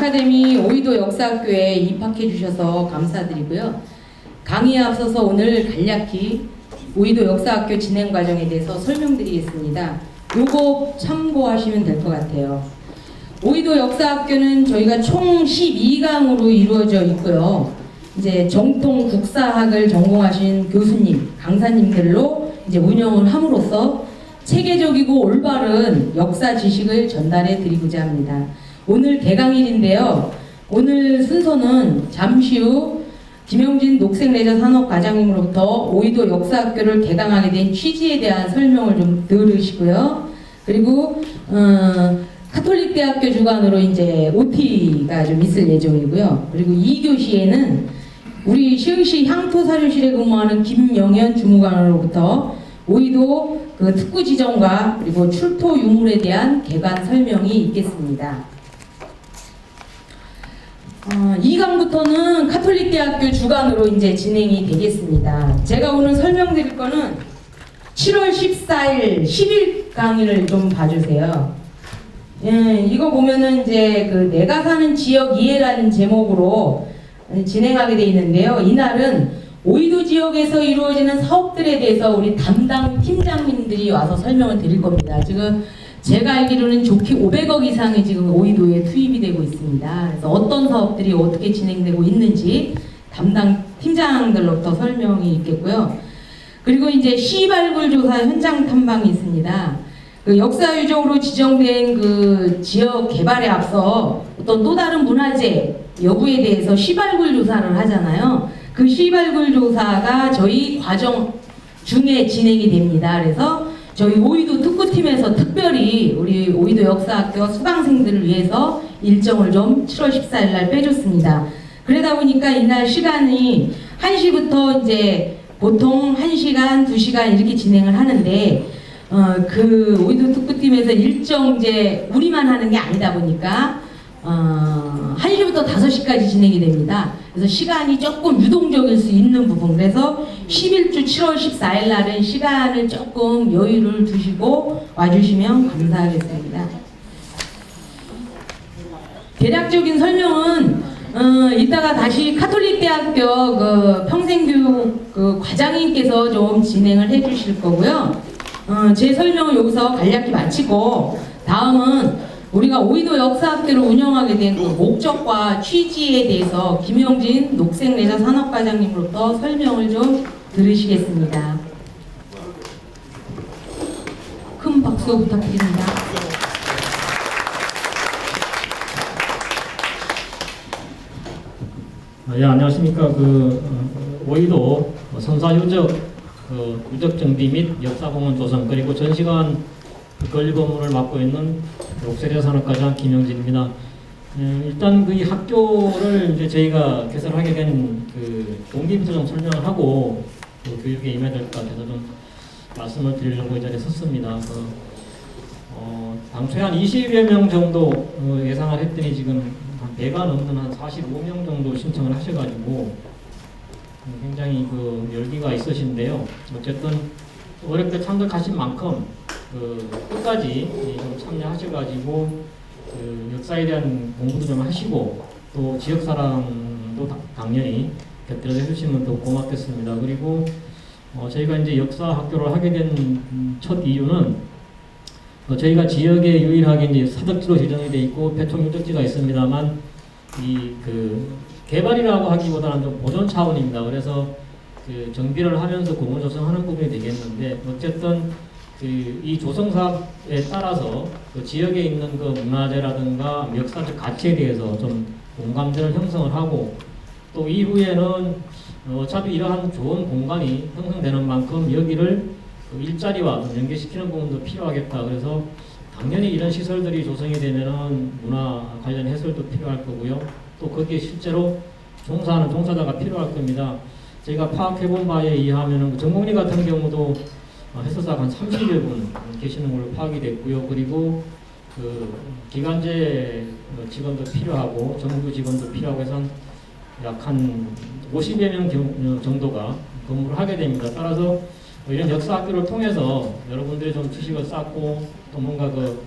아카데미 오이도 역사학교에 입학해 주셔서 감사드리고요. 강의에 앞서서 오늘 간략히 오이도 역사학교 진행 과정에 대해서 설명드리겠습니다. 요거 참고하시면 될 것 같아요. 오이도 역사학교는 저희가 총 12강으로 이루어져 있고요. 이제 정통 국사학을 전공하신 교수님, 강사님들로 이제 운영을 함으로써 체계적이고 올바른 역사 지식을 전달해 드리고자 합니다. 오늘 개강일인데요. 오늘 순서는 잠시 후 김영진 녹색레저 산업과장님으로부터 오이도 역사학교를 개강하게 된 취지에 대한 설명을 좀 들으시고요. 그리고 어, 카톨릭 대학교 주관으로 이제 OT가 좀 있을 예정이고요. 그리고 2교시에는 우리 시흥시 향토 사료실에 근무하는 김영현 주무관으로부터 오이도 그 특구 지정과 그리고 출토 유물에 대한 개관 설명이 있겠습니다. 어, 2강부터는 카톨릭 대학교 주관으로 이제 진행이 되겠습니다. 제가 오늘 설명드릴 거는 7월 14일 10일 강의를 좀 봐주세요. 예, 이거 보면은 이제 그 내가 사는 지역 이해라는 제목으로 진행하게 돼 있는데요. 이날은 오이도 지역에서 이루어지는 사업들에 대해서 우리 담당 팀장님들이 와서 설명을 드릴 겁니다. 지금 제가 알기로는 좋게 500억 이상이 지금 오이도에 투입이 되고 있습니다. 그래서 어떤 사업들이 어떻게 진행되고 있는지 담당 팀장들로부터 설명이 있겠고요. 그리고 이제 시발굴 조사 현장 탐방이 있습니다. 그 역사 유적으로 지정된 그 지역 개발에 앞서 어떤 또 다른 문화재 여부에 대해서 시발굴 조사를 하잖아요. 그 시발굴 조사가 저희 과정 중에 진행이 됩니다. 그래서 저희 오이도 특구팀에서 특별히 우리 오이도 역사학교 수강생들을 위해서 일정을 좀 7월 14일 날 빼줬습니다. 그러다 보니까 이날 시간이 1시부터 이제 보통 1시간, 2시간 이렇게 진행을 하는데 어, 그 오이도 특구팀에서 일정 이제 우리만 하는 게 아니다 보니까 어, 1시부터 5시까지 진행이 됩니다. 그래서 시간이 조금 유동적일 수 있는 부분. 그래서 11주 7월 14일 날은 시간을 조금 여유를 두시고 와주시면 감사하겠습니다. 대략적인 설명은 어, 이따가 다시 카톨릭 대학교 그 평생교육 그 과장님께서 좀 진행을 해주실 거고요. 어, 제 설명을 여기서 간략히 마치고 다음은 우리가 오이도 역사학교를 운영하게 된 그 목적과 취지에 대해서 김영진 녹색레저 산업과장님으로부터 설명을 좀 들으시겠습니다. 큰 박수 부탁드립니다. 아, 예, 안녕하십니까. 그 어, 오이도 선사 유적 그 유적 정비 및 역사공원 조성 그리고 그 건립 업무를 맡고 있는 옥세려 산업과장 김영진입니다. 음, 일단 그 이 학교를 이제 저희가 개설하게 된 그 동기부터 좀 설명을 하고 그 교육에 임해야 될 것 같아서 좀 말씀을 드리려고 이 자리에 섰습니다. 그, 어, 당초에 한 20여 명 정도 어, 예상을 했더니 지금 한 배가 넘는 한 45명 정도 신청을 하셔가지고 음, 굉장히 그 열기가 있으신데요. 어쨌든 어렵게 참석하신 만큼 그 끝까지 좀 참여하셔가지고 그 역사에 대한 공부도 좀 하시고 또 지역 사람도 다- 당연히 곁들여 주시면 더 고맙겠습니다. 그리고 어, 저희가 이제 역사 학교를 하게 된 첫 이유는 어, 저희가 지역에 유일하게 이제 사덕지로 지정이 돼 있고 배통 유적지가 있습니다만 이 그 개발이라고 하기보다는 좀 보존 차원입니다. 그래서 그 정비를 하면서 공원 조성하는 부분이 되겠는데 어쨌든 그 이 조성 사업에 따라서 그 지역에 있는 그 문화재라든가 역사적 가치에 대해서 좀 공감대를 형성을 하고 또 이후에는 어차피 이러한 좋은 공간이 형성되는 만큼 여기를 그 일자리와 좀 연계시키는 부분도 필요하겠다. 그래서 당연히 이런 시설들이 조성이 되면은 문화 관련 해설도 필요할 거고요. 또 거기에 실제로 종사하는 종사자가 필요할 겁니다. 저희가 파악해본 바에 의하면은 그 전공리 같은 경우도 어, 해설사가 한 30여 분 계시는 걸로 파악이 됐고요. 그리고 그 기간제 어, 직원도 필요하고 정부 직원도 필요하고 해서 약 한 50여 명 경- 어, 정도가 근무를 하게 됩니다. 따라서 뭐 이런 역사 학교를 통해서 여러분들이 좀 지식을 쌓고 또 뭔가 그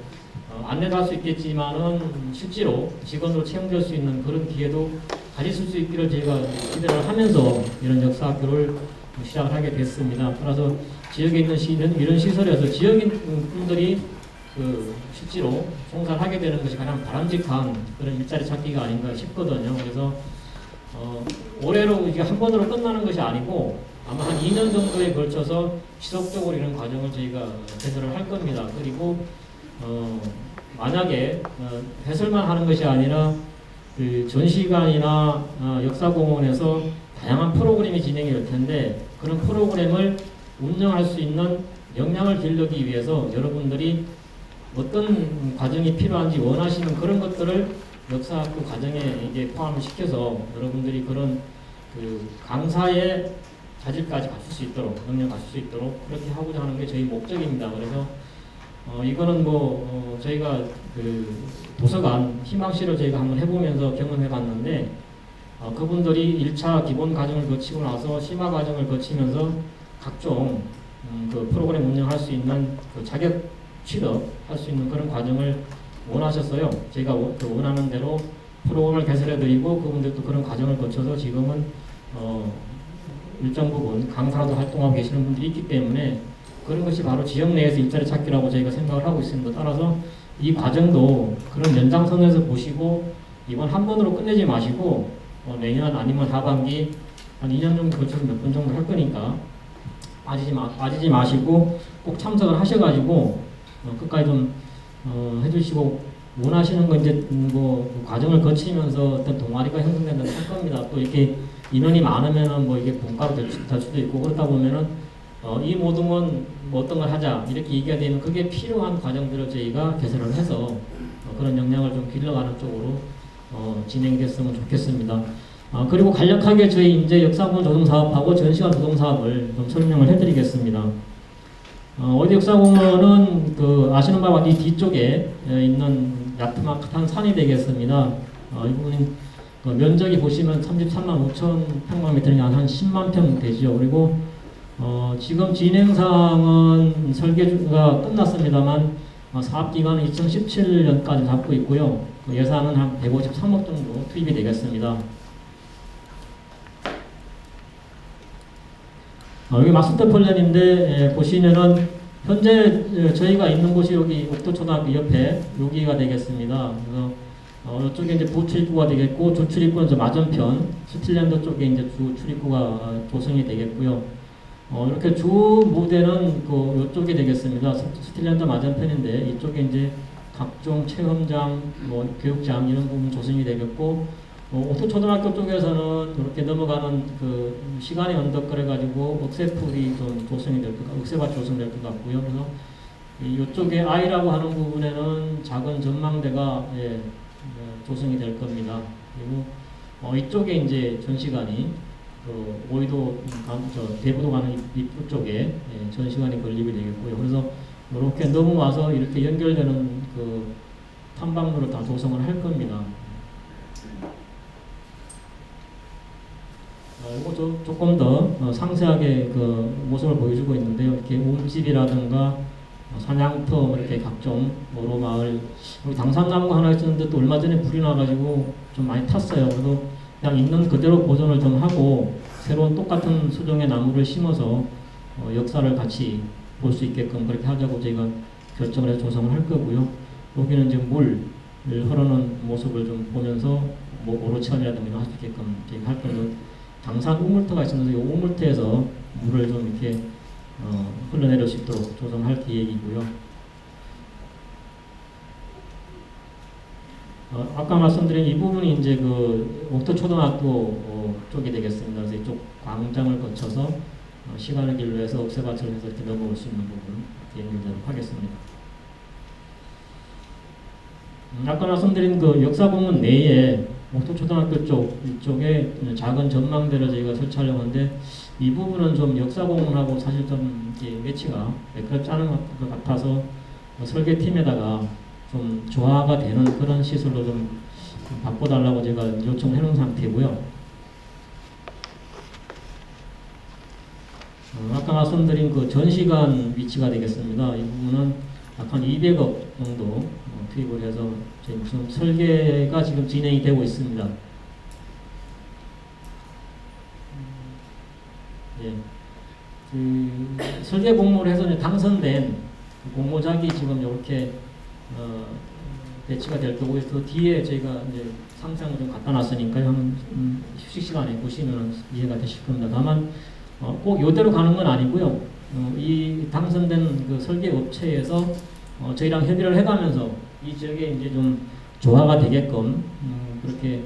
어, 안내도 할 수 있겠지만은 실제로 직원으로 채용될 수 있는 그런 기회도 가지실 수 있기를 저희가 기대를 하면서 이런 역사 학교를 시작을 하게 됐습니다. 따라서 지역에 있는 시, 이런, 시설에서 지역인 분들이 그 실제로 종사를 하게 되는 것이 가장 바람직한 그런 일자리 찾기가 아닌가 싶거든요. 그래서 어, 올해로 이게 한 번으로 끝나는 것이 아니고 아마 한 2년 정도에 걸쳐서 지속적으로 이런 과정을 저희가 개설을 할 겁니다. 그리고 어, 만약에 어, 해설만 하는 것이 아니라 그 전시관이나 어, 역사공원에서 다양한 프로그램이 진행이 될 텐데 그런 프로그램을 운영할 수 있는 역량을 길러기 위해서 여러분들이 어떤 과정이 필요한지 원하시는 그런 것들을 역사학교 과정에 이제 포함을 시켜서 여러분들이 그런 그 강사의 자질까지 갖출 수 있도록 능력 갖출 수 있도록 그렇게 하고자 하는 게 저희 목적입니다. 그래서 어, 이거는 뭐 어, 저희가 그 도서관 희망실을 저희가 한번 해보면서 경험해봤는데 어, 그분들이 1차 기본 과정을 거치고 나서 심화 과정을 거치면서 각종 음, 그 프로그램 운영할 수 있는 그 자격 취득할 수 있는 그런 과정을 원하셨어요. 제가 원- 그 원하는 대로 프로그램을 개설해드리고 그분들도 그런 과정을 거쳐서 지금은 어, 일정 부분 강사로 활동하고 계시는 분들이 있기 때문에 그런 것이 바로 지역 내에서 일자리 찾기라고 저희가 생각을 하고 있습니다. 따라서 이 과정도 그런 연장선에서 보시고 이번 한 번으로 끝내지 마시고 어, 내년 아니면 하반기 한 2년 정도 거쳐서 몇 번 정도 할 거니까 빠지지, 마, 빠지지 마시고 꼭 참석을 하셔가지고 어, 끝까지 좀 어, 해주시고 원하시는 거 이제 음, 뭐 과정을 거치면서 어떤 동아리가 형성된다고 할 겁니다. 또 이렇게 인원이 많으면은 뭐 이게 본가로 될, 수- 될 수도 있고 그렇다 보면은 어, 이 모둠은 뭐 어떤 걸 하자 이렇게 얘기가 되면 그게 필요한 과정들을 저희가 개설을 해서 어, 그런 역량을 좀 길러가는 쪽으로 어, 진행됐으면 좋겠습니다. 아, 그리고 간략하게 저희 이제 역사공원 조성 사업하고 전시관 조성 사업을 좀 설명을 해드리겠습니다. 어, 어디 역사공원은 그 아시는 바와 같이 뒤쪽에 에, 있는 야트막한 산이 되겠습니다. 어, 이 부분이 그 면적이 보시면 33만 5천 평방미터니까 한 10만 평 되죠. 그리고 어, 지금 진행상은 설계가 끝났습니다만 어, 사업 기간은 2017년까지 잡고 있고요. 그 예산은 한 153억 정도 투입이 되겠습니다. 어, 여기 마스터 플랜인데 예, 보시면은 현재 예, 저희가 있는 곳이 여기 옥도초등학교 옆에 여기가 되겠습니다. 그래서 어, 이쪽에 이제 부출입구가 되겠고 주출입구는 저 맞은편 스틸랜드 쪽에 이제 주 출입구가 조성이 되겠고요. 어, 이렇게 주 무대는 그 이쪽에 되겠습니다. 스- 스틸랜드 맞은편인데 이쪽에 이제 각종 체험장, 뭐 교육장 이런 부분 조성이 되겠고 어, 옥토초등학교 쪽에서는 이렇게 넘어가는 그 시간이 언덕 그래가지고 억새풀이 좀 조성이 될 것, 같- 억새밭 조성될 것 같고요. 그래서 이 이쪽에 아이라고 하는 부분에는 작은 전망대가 예, 예, 조성이 될 겁니다. 그리고 어, 이쪽에 이제 전시관이 그 오이도 감- 저 대부도 가는 입- 입구 쪽에 예, 전시관이 건립이 되겠고요. 그래서 이렇게 넘어와서 이렇게 연결되는 그 탐방로를 다 조성을 할 겁니다. 어, 조, 조금 더 어, 상세하게 그 모습을 보여주고 있는데요. 이렇게 움집이라든가 어, 사냥터 이렇게 각종 모로 마을 우리 당산나무가 하나 있었는데 또 얼마 전에 불이 나가지고 좀 많이 탔어요. 그래서 그냥 있는 그대로 보존을 좀 하고 새로운 똑같은 수종의 나무를 심어서 어, 역사를 같이 볼 수 있게끔 그렇게 하자고 저희가 결정을 해서 조성을 할 거고요. 여기는 지금 물을 흐르는 모습을 좀 보면서 뭐 오로 체험이라든가 이런 거할수 있게끔 저희가 할 거예요. 당산 우물터가 있어서 이 우물터에서 물을 좀 이렇게 어, 흘러내릴 수 있도록 조성할 계획이고요. 어, 아까 말씀드린 이 부분이 이제 그 옥토초등학교 어, 쪽이 되겠습니다. 그래서 이쪽 광장을 거쳐서 어, 시간을 길러해서 억새밭을 해서 이렇게 넘어올 수 있는 부분 연결되도록 하겠습니다. 음, 아까 말씀드린 그 역사공원 내에 목토초등학교 쪽 이쪽에 작은 전망대를 저희가 설치하려고 하는데 이 부분은 좀 역사 공원하고 사실 좀 매치가 매끄럽지 않은 것 같아서 어, 설계팀에다가 좀 조화가 되는 그런 시설로 좀 바꿔달라고 제가 요청을 해놓은 상태고요. 어, 어, 아까 말씀드린 그 전시관 위치가 되겠습니다. 이 부분은 약 한 200억 정도 어, 투입을 해서 지금, 설계가 지금 진행이 되고 있습니다. 예. 그 설계 공모를 해서 당선된 그 공모작이 지금 이렇게 어, 배치가 될그 뒤에 저희가 이제 상상을 좀 갖다 놨으니까요. 음, 휴식 시간에 보시면 이해가 되실 겁니다. 다만 어, 꼭 이대로 가는 건 아니고요. 어, 이 당선된 그 설계 업체에서 어, 저희랑 협의를 해가면서 이 지역에 이제 좀 조화가 되게끔 음, 그렇게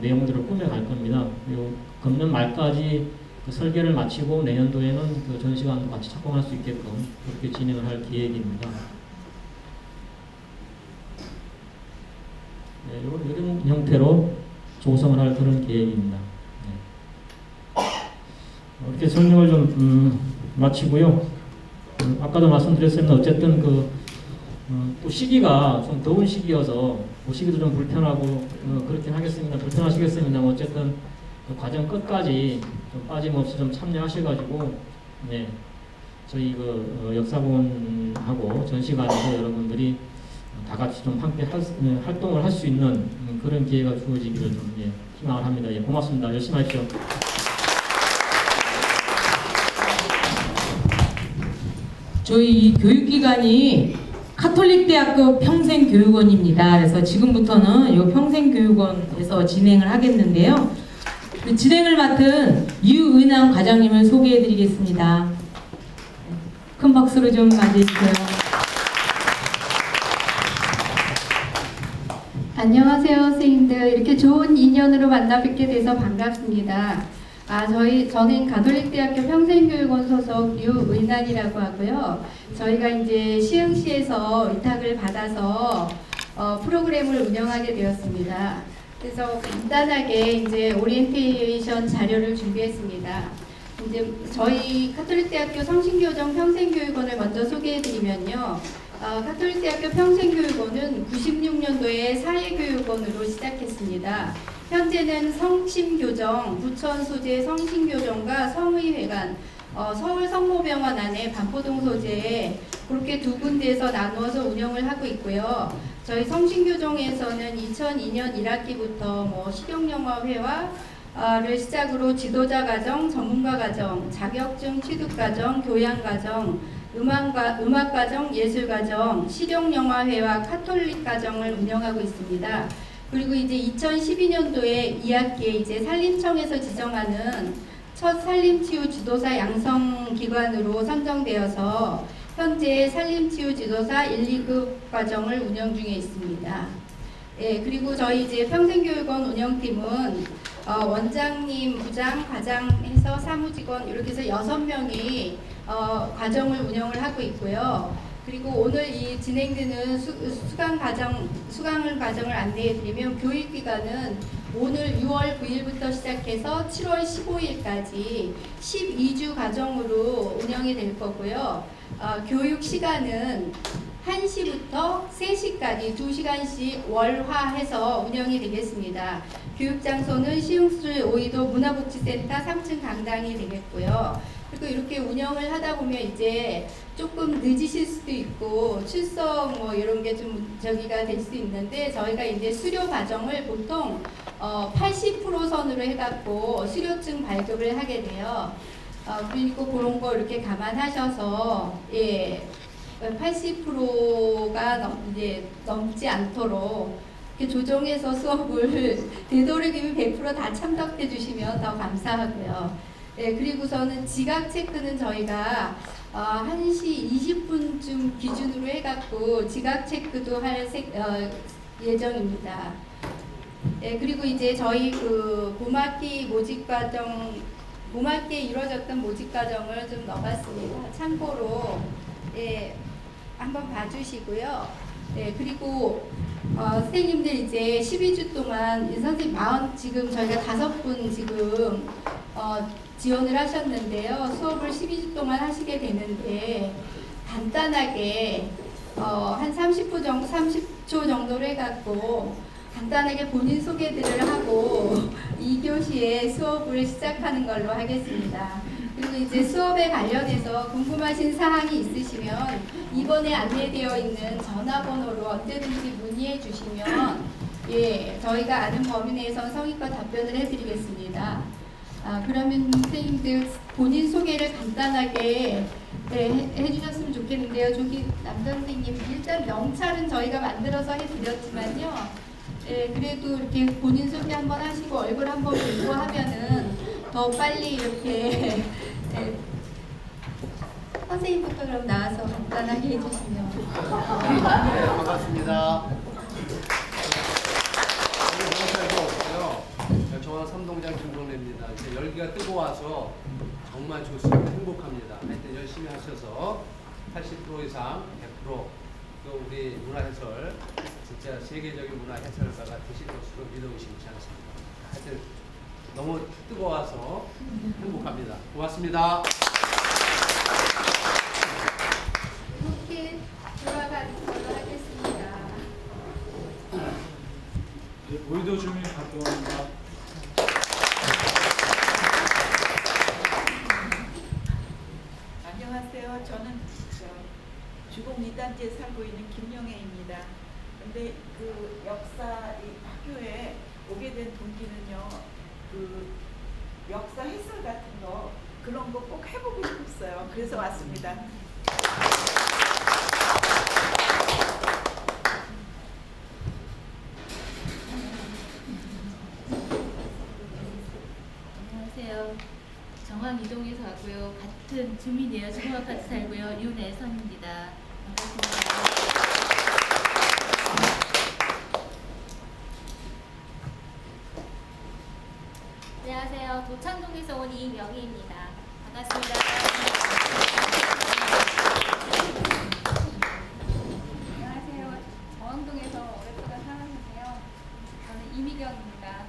내용들을 꾸며갈 겁니다. 그리고 금년 말까지 그 설계를 마치고 내년도에는 그 전시관도 같이 착공할 수 있게끔 그렇게 진행을 할 계획입니다. 네, 이런, 이런 형태로 조성을 할 그런 계획입니다. 네. 어, 이렇게 설명을 좀 음, 마치고요. 음, 아까도 말씀드렸습니다. 어쨌든 그 어, 또 시기가 좀 더운 시기여서 보시기도 좀 불편하고 어, 그렇긴 하겠습니다. 불편하시겠습니다. 어쨌든 그 과정 끝까지 좀 빠짐없이 좀 참여하셔가지고 네 저희 그 어, 역사본하고 전시관에서 여러분들이 다 같이 좀 함께 할, 수- 네, 활동을 할 수 있는 음, 그런 기회가 주어지기를 좀 예, 희망을 합니다. 예, 고맙습니다. 열심히 하십시오. 저희 이 교육기관이 카톨릭대학교 평생교육원입니다. 그래서 지금부터는 이 평생교육원에서 진행을 하겠는데요. 그 진행을 맡은 유은왕 과장님을 소개해드리겠습니다. 큰 박수로 좀 맞이해주세요. 안녕하세요, 선생님들. 이렇게 좋은 인연으로 만나 뵙게 돼서 반갑습니다. 아, 저희, 저는 가톨릭대학교 평생교육원 소속 유의난이라고 하고요. 저희가 이제 시흥시에서 위탁을 받아서 어, 프로그램을 운영하게 되었습니다. 그래서 간단하게 이제 오리엔테이션 자료를 준비했습니다. 이제 저희 카톨릭대학교 성신교정 평생교육원을 먼저 소개해드리면요. 어, 카톨릭대학교 평생교육원은 96년도에 사회교육원으로 시작했습니다. 현재는 성심교정, 부천 소재 성심교정과 성의회관, 어, 서울 성모병원 안에 반포동 소재에 그렇게 두 군데에서 나누어서 운영을 하고 있고요. 저희 성신교정에서는 2002년 1학기부터 뭐 식용영어회와 를 시작으로 지도자 과정, 전문가 과정, 자격증 취득 과정, 교양 과정, 음악과, 음악 과정, 예술 과정, 실용 영화회와 카톨릭 과정을 운영하고 있습니다. 그리고 이제 2012년도에 2학기에 이제 산림청에서 지정하는 첫 산림치유 지도사 양성 기관으로 선정되어서 현재 산림치유 지도사 1, 2급 과정을 운영 중에 있습니다. 예, 그리고 저희 이제 평생교육원 운영팀은 어, 원장님, 부장, 과장 해서 사무직원 이렇게 해서 여섯 명이 어, 과정을 운영을 하고 있고요. 그리고 오늘 이 진행되는 수, 수강 과정, 수강을 과정을 안내해 드리면 교육기간은 오늘 6월 9일부터 시작해서 7월 15일까지 12주 과정으로 운영이 될 거고요. 어, 교육 시간은 1시부터 3시까지 2시간씩 월화해서 운영이 되겠습니다. 교육 장소는 시흥술 오이도 문화복지센터 3층 강당이 되겠고요. 그리고 이렇게 운영을 하다 보면 이제 조금 늦으실 수도 있고 출석 뭐 이런 게 좀 저기가 될 수 있는데 저희가 이제 수료 과정을 보통 어, 80% 선으로 해갖고 수료증 발급을 하게 돼요. 어, 그리고 그런 거 이렇게 감안하셔서 예 80%가 넘, 이제 넘지 않도록 이렇게 조정해서 수업을 되도록이면 100%다 참석해 주시면 더 감사하고요. 예, 그리고서는 지각 체크는 저희가 어, 1시 20분쯤 기준으로 해갖고 지각 체크도 할 세, 어, 예정입니다. 예, 그리고 이제 저희 그 봄학기 모집 과정, 봄학기에 이루어졌던 모집 과정을 좀 넣어봤습니다. 참고로 예, 한번 봐주시고요. 네, 그리고 어, 선생님들 이제 12주 동안 이 선생님 마흔 지금 저희가 다섯 분 지금 어, 지원을 하셨는데요. 수업을 12주 동안 하시게 되는데 간단하게 어, 한 30분 정도, 30초 정도로 해갖고 간단하게 본인 소개들을 하고 2교시에 수업을 시작하는 걸로 하겠습니다. 그리고 이제 수업에 관련해서 궁금하신 사항이 있으시면 이번에 안내되어 있는 전화번호로 언제든지 문의해 주시면 예 저희가 아는 범위 내에서 성의껏 답변을 해드리겠습니다. 아 그러면 선생님들 본인 소개를 간단하게 네, 해, 해주셨으면 좋겠는데요. 저기 남자 선생님 일단 명찰은 저희가 만들어서 해드렸지만요. 예, 그래도 이렇게 본인 소개 한번 하시고 얼굴 한번 보고 하면은 더 빨리 이렇게 예, 선생님부터 그럼 나와서 간단하게 해주시면 네, 반갑습니다. 없고요. 저는 삼동장 김동래입니다. 이제 열기가 뜨거워서 정말 좋습니다. 행복합니다. 하여튼 열심히 하셔서 80% 이상 100%또 우리 문화해설 진짜 세계적인 문화해설가가 되실 것으로 믿어 의심치 않습니다. 하여튼 너무 뜨거워서 행복합니다. 고맙습니다. 이렇게 돌아가는 걸로 하겠습니다. 네, 오이도 주민 박경원입니다. 안녕하세요. 저는 저 주공 2단지에 살고 있는 김영애입니다. 근데 그 역사 이 학교에 오게 된 동기는요. 그 역사 해설 같은 거 그런 거 꼭 해보고 싶었어요. 그래서 왔습니다. 이동에서 왔고요. 같은 주민이에요. 지금 같이 살고요. 윤애선입니다. 도창동에서 온 이명희입니다. 반갑습니다. 안녕하세요. 저항동에서 오랫동안 살았는데요. 저는 이미경입니다.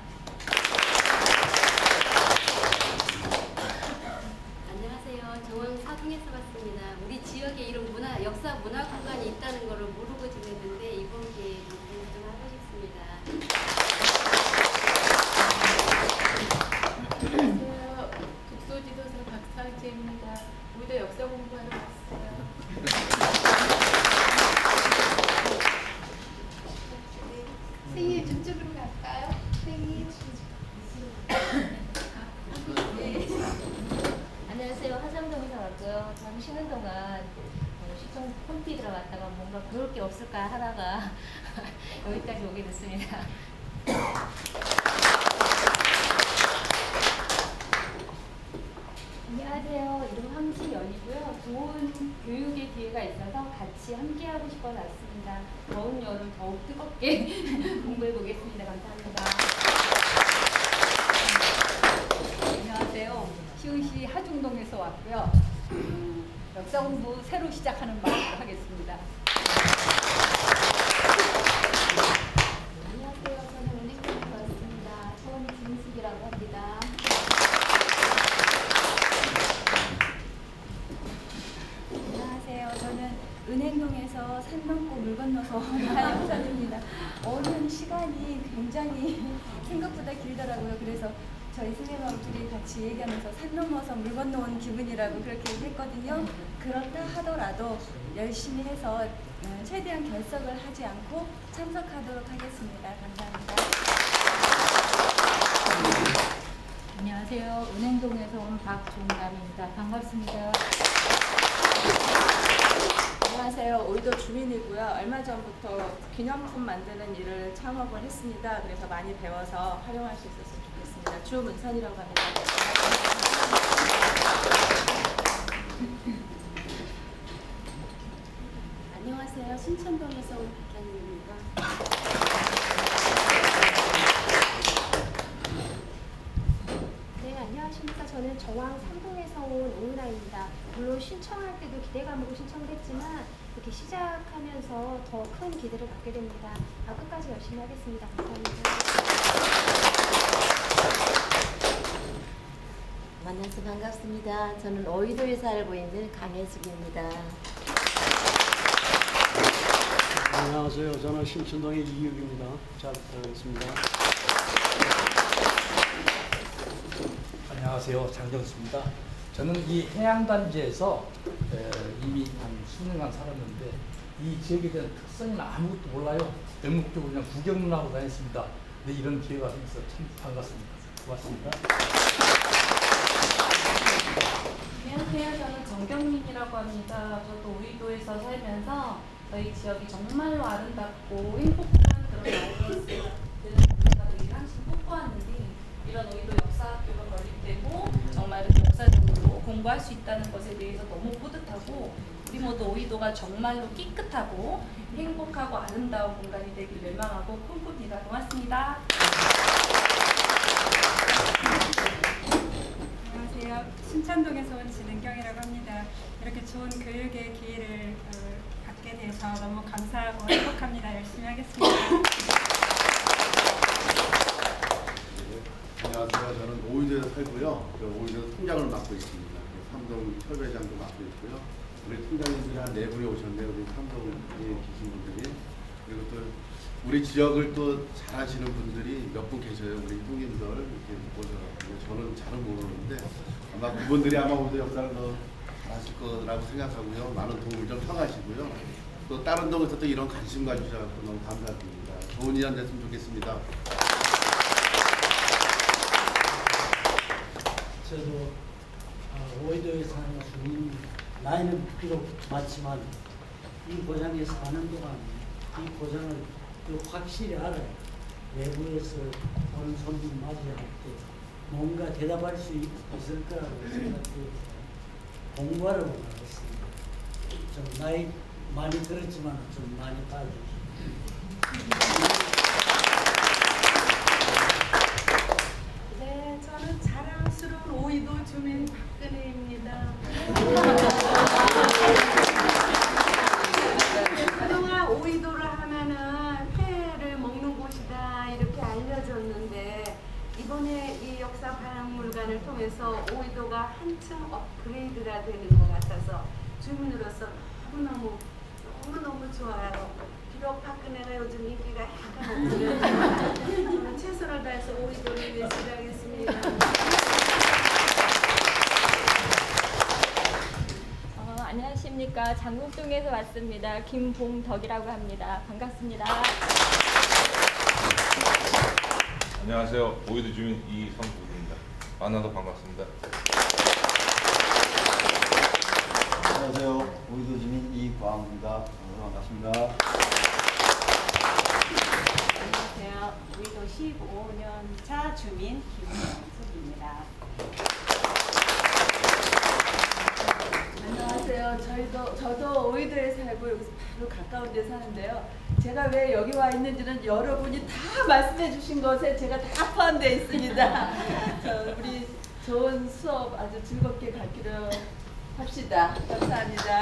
안녕하세요. 정원 사동에서 왔습니다. 우리 지역에 이런 문화, 역사 문화 공간이 있다는 것을 모르고 지냈는데 이번 기회에 좀 하고 싶습니다. 안녕하세요. 독소지도사 박상지입니다. 우리도 역사 공부하러 왔어요. 생일 저쪽으로 갈까요? 생일 네. 안녕하세요. 화성동에서 왔고요. 저는 쉬는 동안 어, 시청 홈피 들어갔다가 뭔가 배울 게 없을까 하다가 여기까지 오게 됐습니다. 안녕하세요. 이름 황지연이고요. 좋은 교육의 기회가 있어서 같이 왔습니다. 더운 여름 더욱 뜨겁게 공부해 보겠습니다. 감사합니다. 안녕하세요. 시흥시 하중동에서 왔고요. 음, 역사 공부 새로 시작하는 마음으로 하겠습니다. 둘이 같이 얘기하면서 산 넘어서 물 건너온 기분이라고 그렇게 얘기했거든요. 그렇다 하더라도 열심히 해서 어, 최대한 결석을 하지 않고 참석하도록 하겠습니다. 감사합니다. 안녕하세요. 은행동에서 온 박종남입니다. 반갑습니다. 안녕하세요. 오이도 주민이고요. 얼마 전부터 기념품 만드는 일을 창업을 했습니다. 그래서 많이 배워서 활용할 수 있었으면 좋겠습니다. 주문선이라고 합니다. 안녕하세요. 신천동에서 온 박현입니다. 네, 안녕하십니까. 저는 정왕 삼동에서 온 오은아입니다. 물론 신청할 때도 기대감으로 신청을 했지만 이렇게 시작하면서 더 큰 기대를 갖게 됩니다. 아, 끝까지 열심히 하겠습니다. 감사합니다. 만나서 반갑습니다. 저는 어이도에 살고 있는 강혜숙입니다. 안녕하세요. 저는 신천동의 이육입니다. 잘 부탁드리겠습니다. 안녕하세요. 장정수입니다. 저는 이 해양단지에서 에, 이미 한 수년간 살았는데 이 지역에 대한 특성이나 아무것도 몰라요. 명목적으로 그냥 구경만 하고 다녔습니다. 근데 이런 기회가 생겨서 참 반갑습니다. 고맙습니다. 안녕하세요. 저는 정경민이라고 합니다. 저도 우이도에서 살면서 저희 지역이 정말로 아름답고 행복한 그런 마을이었어요. 우리가 되게 뽀뽀한 일이 이런 우이도 역사학교가 건립되고 정말 역사적으로 공부할 수 있다는 것에 대해서 너무 뿌듯하고 우리 모두 오이도가 정말로 깨끗하고 행복하고 아름다운 공간이 되길 열망하고 꿈꿉니다. 고맙습니다. 안녕하세요. 신천동에서 온 진은경이라고 합니다. 이렇게 좋은 교육의 기회를 어, 갖게 돼서 너무 감사하고 행복합니다. 열심히 하겠습니다. 안녕하세요. 저는 오이도에 살고요. 그 오이도 통장을 맡고 있습니다. 그 삼동 협회장도 맡고 있고요. 우리 통장님들이 한 네 분이 오셨네요. 우리 삼동에 계신 분들이. 그리고 또 우리 지역을 또 잘하시는 분들이 몇 분 계셔요. 우리 형님들 이렇게 오셔가지고 저는 잘은 모르는데 아마 그분들이 아마 오이도 역사를 더 잘하실 거라고 생각하고요. 많은 도움을 좀 청하시고요. 또 다른 동에서 또 이런 관심 가주셔서 너무 감사드립니다. 좋은 일한 됐으면 좋겠습니다. 저도 아, 오이도에 사는 주민 나이는 비록 많지만 이 고장에 사는 동안 이 고장을 또 확실히 알아요. 외부에서 오는 손님 맞이할 때 뭔가 대답할 수 있- 있을 거라고 생각해서 공부하러 나갔습니다. 좀 나이 많이 들었지만 좀 많이 봐주시죠. 네, 저는 자랑스러운 오이도 주민 박근혜입니다. 그동안 오이도를 하면은 회를 먹는 곳이다 이렇게 알려졌는데 이번에 이 역사 박물관을 통해서 오이도가 한층 업그레이드가 되는 것 같아서 주민으로서 너무너무 너무너무 좋아요. 비록 박근혜가 요즘 인기가 약간 없지만 최선을 다해서 오이도를 위해서 일하겠습니다. 어, 안녕하십니까. 장국동에서 왔습니다. 김봉덕이라고 합니다. 반갑습니다. 안녕하세요. 오이도 주민 이성국입니다. 만나서 반갑습니다. 안녕하세요. 오이도 주민 이광입니다. 어, 반갑습니다. 안녕하세요. 우리도 15년 차 주민 김영숙입니다. 안녕하세요. 저희도 저도 오이도에 살고 여기서 바로 가까운 데 사는데요. 제가 왜 여기 와 있는지는 여러분이 다 말씀해 주신 것에 제가 다 포함되어 있습니다. 저 우리 좋은 수업 아주 즐겁게 가기로 합시다. 감사합니다.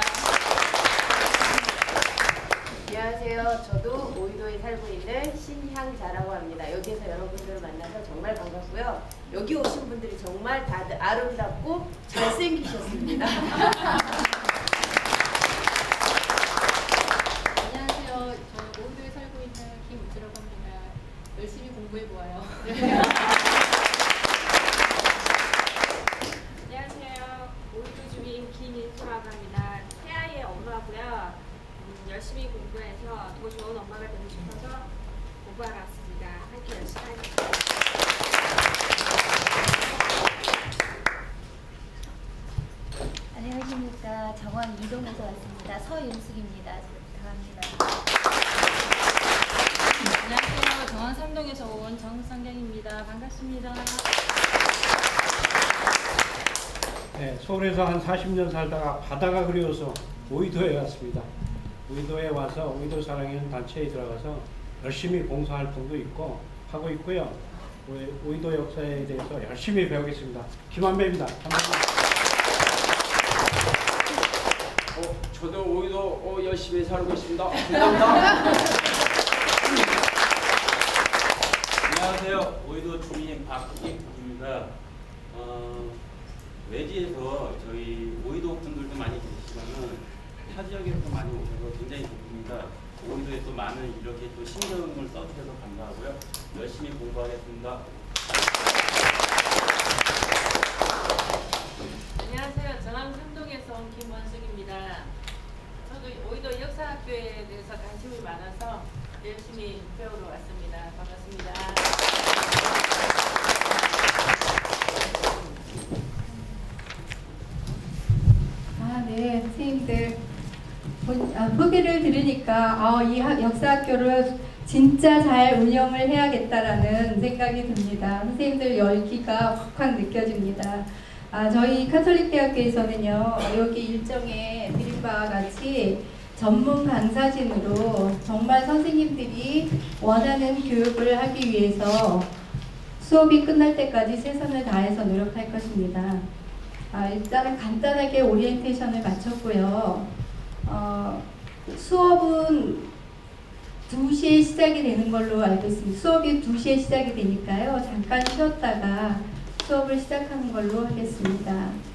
안녕하세요. 저도 오이도에 살고 있는 신향자라고 합니다. 여기에서 여러분들을 만나서 정말 반갑고요. 여기 오신 분들이 정말 다들 아름답고 잘생기셨습니다. 안녕하세요. 저 오이도에 살고 있는 김우주라고 합니다. 열심히 공부해 보아요. 안녕하세요. 오이도 주민 김인수라고 합니다. 태아의 엄마고요. 음, 열심히 공부해서 더 좋은 엄마가 되고 싶어서 공부하러 왔습니다. 함께 열심히 하겠습니다. 안녕하십니까. 정원 이동에서 왔습니다. 서윤숙입니다. 감사합니다. 안녕하세요. 정원 삼동에서 온 정성경입니다. 반갑습니다. 네, 서울에서 한 40년 살다가 바다가 그리워서 오이도에 왔습니다. 오이도에 와서 오이도 사랑하는 단체에 들어가서 열심히 봉사활동도 있고 하고 있고요. 오이- 오이도 역사에 대해서 열심히 배우겠습니다. 김한배입니다. 감사합니다. 저도 오이도 어, 열심히 살고 있습니다. 감사합니다. 안녕하세요. 오이도 주민 박기국입니다. 어, 외지에서 저희 오이도 분들도 많이 계시지만은 타 지역에서 많이 오셔서 굉장히 기쁩니다. 오이도에 또 많은 이렇게 또 신경을 써주셔서 감사하고요. 열심히 공부하겠습니다. 저도 오히려 역사학교에 대해서 관심이 많아서 열심히 배우러 왔습니다. 반갑습니다. 아, 네, 선생님들. 본, 아, 후기를 들으니까 아, 이 역사학교를 진짜 잘 운영을 해야겠다라는 생각이 듭니다. 선생님들 열기가 확확 느껴집니다. 아, 저희 카톨릭 대학교에서는요, 여기 일정에 드린 바와 같이 전문 강사진으로 정말 선생님들이 원하는 교육을 하기 위해서 수업이 끝날 때까지 최선을 다해서 노력할 것입니다. 아, 일단은 간단하게 오리엔테이션을 마쳤고요. 어, 수업은 2시에 시작이 되는 걸로 알고 있습니다. 수업이 2시에 시작이 되니까요. 잠깐 쉬었다가 수업을 시작하는 걸로 하겠습니다.